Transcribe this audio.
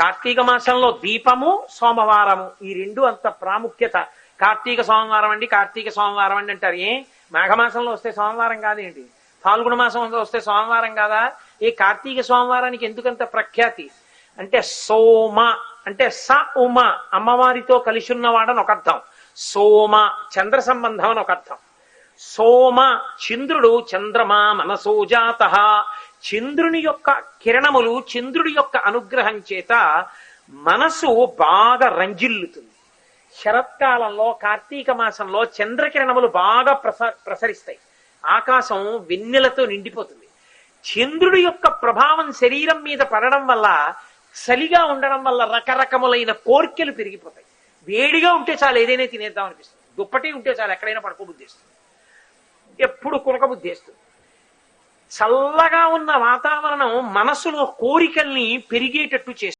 కార్తీక మాసంలో దీపము సోమవారము. ఈ రెండు అంత ప్రాముఖ్యత. కార్తీక సోమవారం అండి కార్తీక సోమవారం అండి అంటారు. ఏ? మాఘమాసంలో వస్తే సోమవారం కాదేంటి ఫాల్గుణ మాసంలో వస్తే సోమవారం కాదా? ఈ కార్తీక సోమవారానికి ఎందుకంత ప్రఖ్యాతి? అంటే సోమ అంటే స ఉమ అమ్మవారితో కలిసి ఉన్నవాడని ఒక అర్థం సోమ చంద్ర సంబంధం అని ఒక అర్థం సోమ చంద్రుడు చంద్రమా మనసోజాత చంద్రుని యొక్క కిరణములు చంద్రుడి యొక్క అనుగ్రహం చేత మనసు బాగా రంజిల్లుతుంది. శరత్కాలంలో కార్తీక మాసంలో చంద్రకిరణములు బాగా ప్రస ప్రసరిస్తాయి. ఆకాశం వెన్నెలతో నిండిపోతుంది. చంద్రుడి యొక్క ప్రభావం శరీరం మీద పడడం వల్ల చలిగా ఉండడం వల్ల రకరకములైన కోర్కెలు పెరిగిపోతాయి. వేడిగా ఉంటే చాలు ఏదైనా తినేద్దాం అనిపిస్తుంది. దుప్పటి ఉంటే చాలు ఎక్కడైనా పడుకోబుద్ధిస్తుంది ఎప్పుడు కునకబుద్ధేస్తుంది చల్లగా ఉన్న వాతావరణం మనసులో కోరికల్ని పెరిగేటట్టు చేస్తుంది.